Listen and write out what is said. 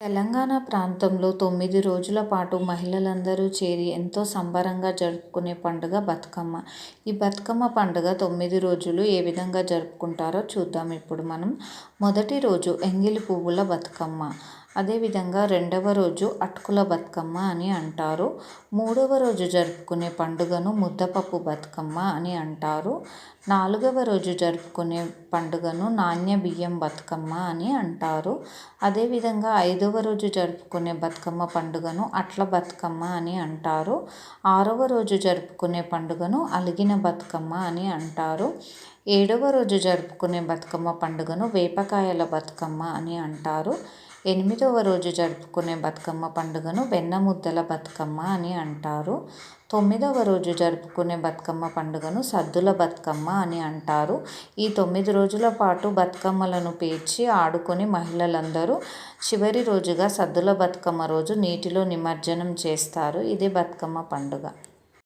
తెలంగాణ ప్రాంతంలో తొమ్మిది రోజుల పాటు మహిళలందరూ చేరి ఎంతో సంబరంగా జరుపుకునే పండుగ బతుకమ్మ. ఈ బతుకమ్మ పండుగ తొమ్మిది రోజులు ఏ విధంగా జరుపుకుంటారో చూద్దాం. ఇప్పుడు మనం మొదటి రోజు ఎంగిలి పువ్వుల బతుకమ్మ. అదేవిధంగా రెండవ రోజు అటుకుల బతుకమ్మ అని అంటారు. మూడవ రోజు జరుపుకునే పండుగను ముద్దపప్పు బతుకమ్మ అని అంటారు. నాలుగవ రోజు జరుపుకునే పండుగను నాణ్య బియ్యం బతుకమ్మ అని అంటారు. అదేవిధంగా ఐదవ రోజు జరుపుకునే బతుకమ్మ పండుగను అట్ల బతుకమ్మ అని అంటారు. ఆరవ రోజు జరుపుకునే పండుగను అలిగిన బతుకమ్మ అని అంటారు. ఏడవ రోజు జరుపుకునే బతుకమ్మ పండుగను వేపకాయల బతుకమ్మ అని అంటారు. ఎనిమిదవ రోజు జరుపుకునే బతుకమ్మ పండుగను వెన్నముద్దల బతుకమ్మ అని అంటారు. తొమ్మిదవ రోజు జరుపుకునే బతుకమ్మ పండుగను సద్దుల బతుకమ్మ అని అంటారు. ఈ తొమ్మిది రోజుల పాటు బతుకమ్మలను పేర్చి ఆడుకొని మహిళలందరూ చివరి రోజుగా సద్దుల బతుకమ్మ రోజు నీటిలో నిమజ్జనం చేస్తారు. ఇది బతుకమ్మ పండుగ.